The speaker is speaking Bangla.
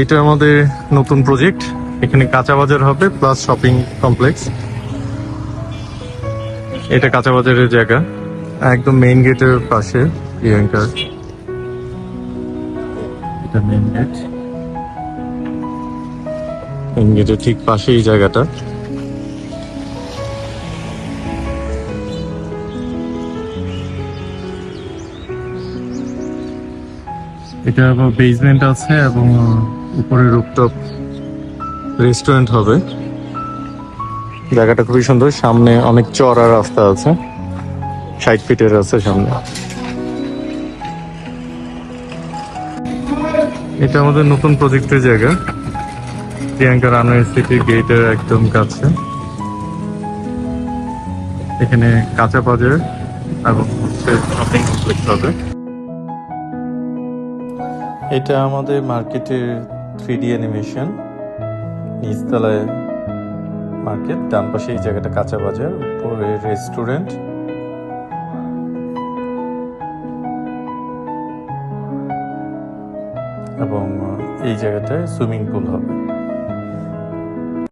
এটা আমাদের নতুন প্রজেক্ট এখানে কাঁচা বাজার হবে প্লাস শপিং কমপ্লেক্স এটা কাঁচা বাজারের জায়গা। একদম মেইন গেটের পাশে প্রিয়াঙ্কার এটা মেইন গেট মেইন গেটের ঠিক পাশেই জায়গাটা। এটা আবার বেসমেন্ট আছে এবং উপরে রুপটপ রেস্টুরেন্ট হবে। জায়গাটা খুবই সুন্দর। সামনে অনেক চড়া রাস্তা আছে। ষাট ফিটের আছে সামনে। এটা আমাদের নতুন প্রজেক্টের জায়গা। প্রিয়াঙ্কা রানওয়ে সিটি গেটের একদম কাছে। এখানে কাঁচা বাজার এবং শপিং কমপ্লেক্স হবে। এটা আমাদের মার্কেটের থ্রি ডি অ্যানিমেশন নিচতলায় মার্কেট ডান পাশে এই জায়গাটা কাঁচা বাজার, উপরে রেস্টুরেন্ট এবং এই জায়গাটায় সুইমিং পুল হবে।